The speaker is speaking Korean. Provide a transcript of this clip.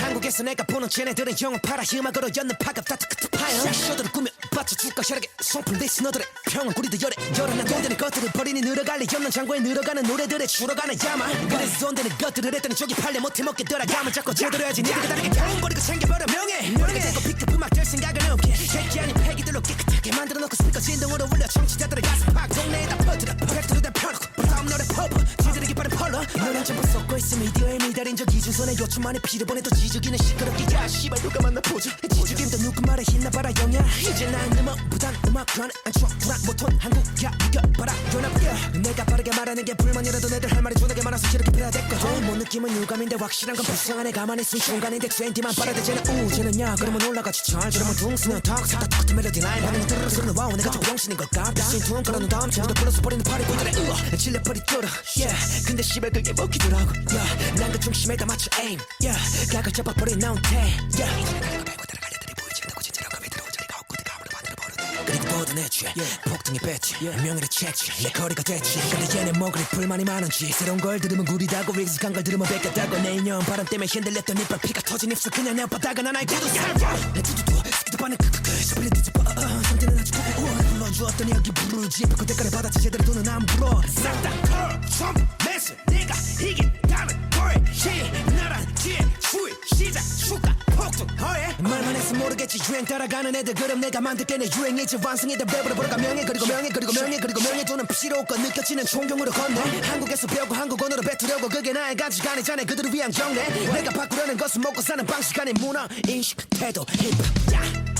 한국에서 내가 보는 쟤네들은 영업하라 음악으로 였는 파급 다트크트 파여 쇼들을 꾸며 받쳐줄까 혈액에 송풍 리스 너들의 평은 구리도 열애 열어난 돈되는 것들을 버리니 늘어갈래 없는 장고에 늘어가는 노래들에 줄어가는 야마 그래서 손대는 것들을 했더니 저기 팔려 못해 먹게 돌아가면 자꾸 제대로야지. 니들과 다르게 돈 버리고 챙겨버려. 명예 명예. 되고 픽업 음악 될 생각은 없게. 새끼 아닌 폐기들로 깨끗하게 만들어 놓고 스피커 진동으로 울려. 청취자들의 가슴 팍 동네에다 퍼뜨려. 팩트로 다 펴놓고 기준선에 요즘 만에 피를 보내도 지저귀는 시끄럽게 야 씨발 누가 만나 보자 지저김도 누구 말에 힘나봐라 영야 이제 난 음악 부단 음악 불안 못혼 한국야 이겨봐라 연합야 내가 빠르게 말하는 게 불만이라도 내들 할 말이 존나게 많아서 이렇게 패야됐거든 못 느낌은 유감인데 확실한 건 불쌍한 애 가만히 있은 순간인데 트렌디만 빠르대 쟤는 우 쟤는 야 그러면 올라가지 잘 저러면 둥스는 턱 삭다 똑같은 멜로디 라인 반응이 들으러 소리는 와우 내가 저 병신인 걸까 신투원 깔아놓은 다음 차부터 불러서 버리는 파리 보이더래 으어 질려버리 뚫어 yeah 근데 씨발 그게 먹히더라고 난그 중심에다 맞춰 aim yeah. 각을 잡아버린 나운테 yeah. 따라갈 애들이 보이지 않다고 진짜로 감이 들어온 자리가 없고 내가 아무리 반대로 버르네 그리고 모든 애취 폭등이 뺐지. 명예를 채취 내 거리가 됐지. 근데 얘네 뭐 그리 불만이 많은지. 새로운 걸 들으면 구리다고 익숙한 걸 들으면 뺏겼다고. 내 인연 바람 때문에 흔들렸던 이빨 피가 터진 입술 그냥 내 바닥은 하나의 구두 내 두두두 스피드 반응 크크크 스플릿 뒤집어 상태는 아주 고고. 불러주었더니 여기 부르지. 그 대가를 받았지. 제대로 돈은 안 불어. 싹다 컬 유행 따라가는 애들 그럼 내가 만들게 내 유행이지. 완성이다 랩으로 벌어가 명예 그리고 명예 그리고 명예 그리고 명예 필요 없고 느껴지는 존경으로 건네. 한국에서 배우고 한국 언어로 뱉으려고 그게 나의 가치가 아니잖아 그들을 위한 경례. 내가 바꾸려는 것은 먹고 사는 방식 아닌 문화 인식 태도 힙합 야